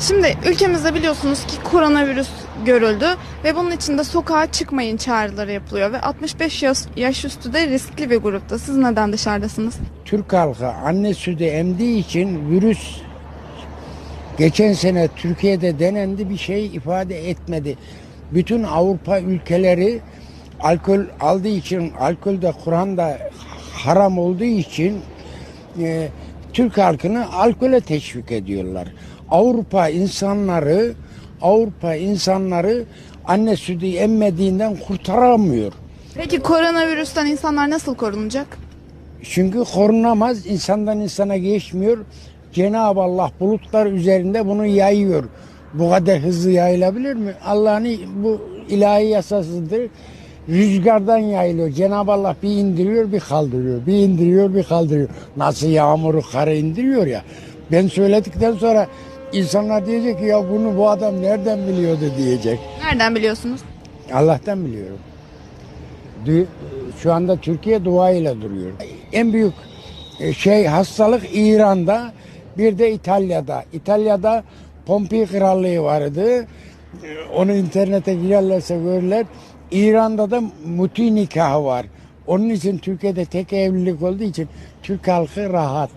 Şimdi ülkemizde biliyorsunuz ki koronavirüs görüldü ve bunun için de sokağa çıkmayın çağrıları yapılıyor ve 65 yaş, yaş üstü de riskli bir grupta. Siz neden dışarıdasınız? Türk halkı anne sütü emdiği için virüs geçen sene Türkiye'de denendi bir şey ifade etmedi. Bütün Avrupa ülkeleri alkol aldığı için, alkol de Kur'an'da haram olduğu için e, Türk halkını alkole teşvik ediyorlar. Avrupa insanları Avrupa insanları anne sütü emmediğinden kurtaramıyor. Peki koronavirüsten insanlar nasıl korunacak? Çünkü korunamaz, insandan insana geçmiyor. Cenab-ı Allah bulutlar üzerinde bunu yayıyor. Bu kadar hızlı yayılabilir mi? Allah'ın bu ilahi yasasıdır. Rüzgardan yayılıyor. Cenab-ı Allah bir indiriyor, bir kaldırıyor. Bir indiriyor, bir kaldırıyor. Nasıl yağmuru, karı indiriyor ya. Ben söyledikten sonra insanlar diyecek ki ya bunu bu adam nereden biliyordu diyecek. Nereden biliyorsunuz? Allah'tan biliyorum. Şu anda Türkiye dua ile duruyor. En büyük e, şey hastalık İran'da bir de İtalya'da. İtalya'da Pompi Krallığı vardı. E, Onu internete girerlerse görürler. İran'da da muti nikahı var. Onun için Türkiye'de tek evlilik olduğu için Türk halkı rahat.